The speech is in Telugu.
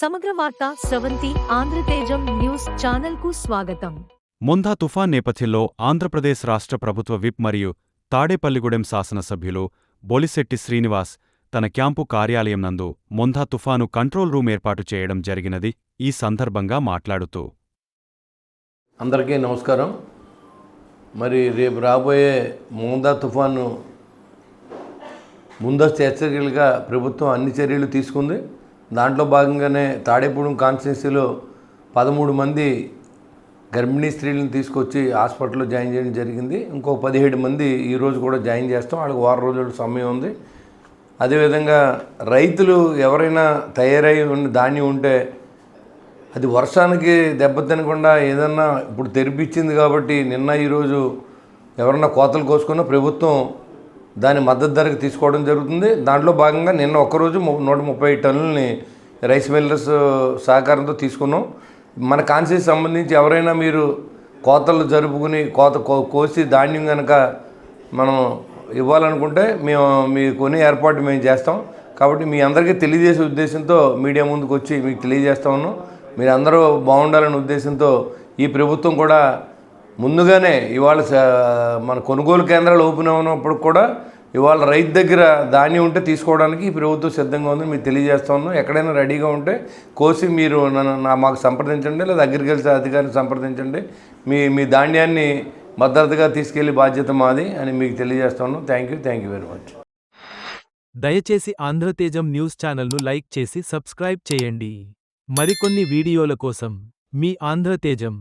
సమగ్ర వార్త స్రవంతి ఆంధ్రతేజం న్యూస్ ఛానల్కు స్వాగతం. మొందా తుఫాన్ నేపథ్యంలో ఆంధ్రప్రదేశ్ రాష్ట్ర ప్రభుత్వ విప్ మరియు తాడేపల్లిగూడెం శాసనసభ్యులు బొలిశెట్టి శ్రీనివాస్ తన క్యాంపు కార్యాలయం నందు మొందా తుఫాను కంట్రోల్ రూమ్ ఏర్పాటు చేయడం జరిగినది ఈ సందర్భంగా మాట్లాడుతూ. అందరికీ నమస్కారం. మరి రేపు రాబోయే మోందా తుఫాను ముందస్తు హెచ్చరికలుగా ప్రభుత్వం అన్ని చర్యలు తీసుకుంది. దాంట్లో భాగంగానే తాడేపూడెం కాన్స్టిట్యున్సీలో పదమూడు మంది గర్భిణీ స్త్రీలను తీసుకొచ్చి హాస్పిటల్లో జాయిన్ చేయడం జరిగింది. ఇంకో పదిహేడు మంది ఈరోజు కూడా జాయిన్ చేస్తాం. వాళ్ళకి వారం రోజుల సమయం ఉంది. అదేవిధంగా రైతులు ఎవరైనా తయారై ఉన్న ధాన్యం ఉంటే అది వర్షానికి దెబ్బతినకుండా ఏదన్నా ఇప్పుడు తెరిపిచ్చింది కాబట్టి నిన్న ఈరోజు ఎవరన్నా కోతలు కోసుకున్న ప్రభుత్వం దాని మద్దతు ధరకు తీసుకోవడం జరుగుతుంది. దాంట్లో భాగంగా నిన్న ఒక్కరోజు ము- నూట ముప్పై టన్నులని రైస్ మిల్లర్స్ సహకారంతో తీసుకున్నాం. మన కాన్సెస్ సంబంధించి ఎవరైనా మీరు కోతలు జరుపుకుని కోత కో- కోసి ధాన్యం కనుక మనం ఇవ్వాలనుకుంటే మేము మీ కొని ఏర్పాటు మేము చేస్తాం. కాబట్టి మీ అందరికీ తెలియజేసే ఉద్దేశంతో మీడియా ముందుకు వచ్చి మీకు తెలియజేస్తా ఉన్నాం. మీరు అందరూ బాగుండాలనే ఉద్దేశంతో ఈ ప్రభుత్వం కూడా ముందుగానే ఇవాళ మన కొనుగోలు కేంద్రాలు ఓపెన్ అవునప్పుడు కూడా ఇవాళ రైతు దగ్గర ధాన్యం ఉంటే తీసుకోవడానికి ఈ ప్రభుత్వం సిద్ధంగా ఉంది మీకు తెలియజేస్తా ఉన్నాం. ఎక్కడైనా రెడీగా ఉంటే కోసి మీరు నన్ను నా మాకు సంప్రదించండి లేదా అగ్రికల్చర్ అధికారిని సంప్రదించండి. మీ మీ ధాన్యాన్ని భద్రతగా తీసుకెళ్ళే బాధ్యత మాది అని మీకు తెలియజేస్తా ఉన్నాం. Thank you thank you very much. దయచేసి ఆంధ్రతేజం న్యూస్ ఛానల్ను లైక్ చేసి సబ్స్క్రైబ్ చేయండి. మరికొన్ని వీడియోల కోసం మీ ఆంధ్రతేజం